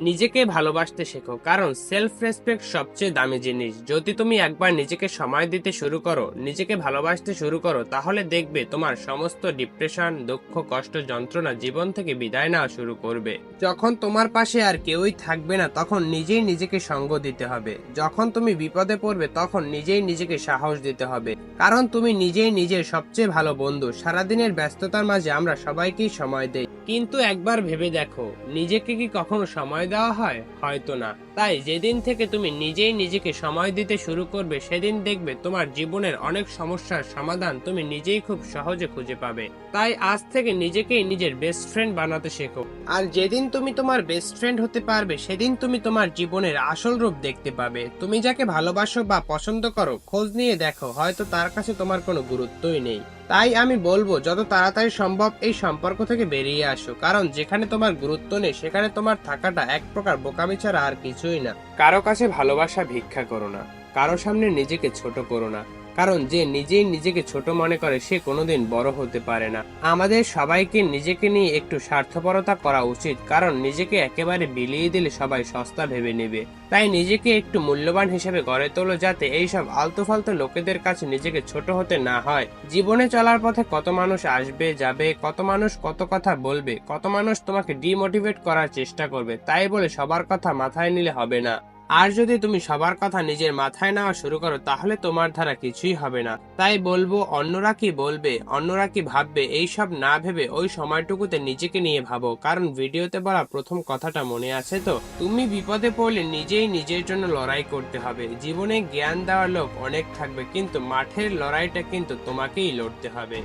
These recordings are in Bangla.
নিজেকে ভালোবাসতে শেখো। কারণ সেলফ রেসপেক্ট সবচেয়ে দামি জিনিস। যদি তুমি একবার নিজেকে সময় দিতে শুরু করো, নিজেকে ভালোবাসতে শুরু করো, তাহলে দেখবে তোমার সমস্ত ডিপ্রেশন দুঃখ, কষ্ট, যন্ত্রণা জীবন থেকে বিদায় নেওয়া শুরু করবে। যখন তোমার পাশে আর কেউই থাকবে না, তখন নিজেই নিজেকে সঙ্গ দিতে হবে। যখন তুমি বিপদে পড়বে, তখন নিজেই নিজেকে সাহস দিতে হবে। কারণ তুমি নিজেই নিজের সবচেয়ে ভালো বন্ধু। সারাদিনের ব্যস্ততার মাঝে আমরা সবাইকেই সময় দেই। কিন্তু একবার ভেবে দেখো, নিজেকে কি কখনো সময় দেওয়া হয়? হয়তো না। তাই যেদিন থেকে তুমি নিজেই নিজেকে সময় দিতে শুরু করবে সেদিন দেখবে তোমার জীবনের অনেক সমস্যার সমাধান তুমি নিজেই খুব সহজে খুঁজে পাবে। তাই আজ থেকে নিজেকেই নিজের বেস্ট ফ্রেন্ড বানাতে শেখো। আর যেদিন তুমি তোমার বেস্ট ফ্রেন্ড হতে পারবে সেদিন তুমি তোমার জীবনের আসল রূপ দেখতে পাবে। তুমি যাকে ভালোবাসো বা পছন্দ করো খোঁজ নিয়ে দেখো হয়তো তার কাছে তোমার কোনো গুরুত্বই নেই। তাই আমি বলব, যত তাড়াতাড়ি সম্ভব এই সম্পর্ক থেকে বেরিয়ে আসো। কারণ যেখানে তোমার গুরুত্ব নেই, সেখানে তোমার থাকাটা এক প্রকার বোকামি ছাড়া আর কিছুই না। কারও কাছে ভালোবাসা ভিক্ষা করো না। কারও সামনে নিজেকে ছোট করো না। কারণ যে নিজেই নিজেকে ছোট মনে করে, সে কোনোদিন বড় হতে পারে না। আমাদের সবাইকে নিজেকে নিয়ে একটু স্বার্থপরতা করা উচিত, কারণ নিজেকে একেবারে বিলিয়ে দিলে সবাই সস্তা ভেবে নেবে। তাই নিজেকে একটু মূল্যবান হিসেবে গড়ে তোলো যাতে এইসব আলতু ফালতু লোকেদের কাছে নিজেকে ছোট হতে না হয়। জীবনে চলার পথে কত মানুষ আসবে, যাবে, কত মানুষ কত কথা বলবে, কত মানুষ তোমাকে ডিমোটিভেট করার চেষ্টা করবে, তাই বলে সবার কথা মাথায় নিলে হবে না। আর যদি তুমি সবার কথা নিজের মাথায় নেওয়া শুরু করো, তাহলে তোমার দ্বারা কিছুই হবে না। তাই বলব, অন্যরা কি বলবে, অন্যরা কি ভাববে, এইসব না ভেবে ওই সময়টুকুতে নিজেকে নিয়ে ভাবো। কারণ ভিডিওতে বলা প্রথম কথাটা মনে আছে তো? তুমি বিপদে পড়লে নিজেই নিজের জন্য লড়াই করতে হবে। জীবনে জ্ঞান দেওয়ার লোক অনেক থাকবে, কিন্তু মাঠের লড়াইটা কিন্তু তোমাকেই লড়তে হবে।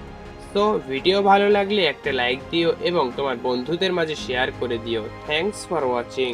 তো ভিডিও ভালো লাগলে একটা লাইক দিও এবং তোমার বন্ধুদের মাঝে শেয়ার করে দিও। Thanks for watching.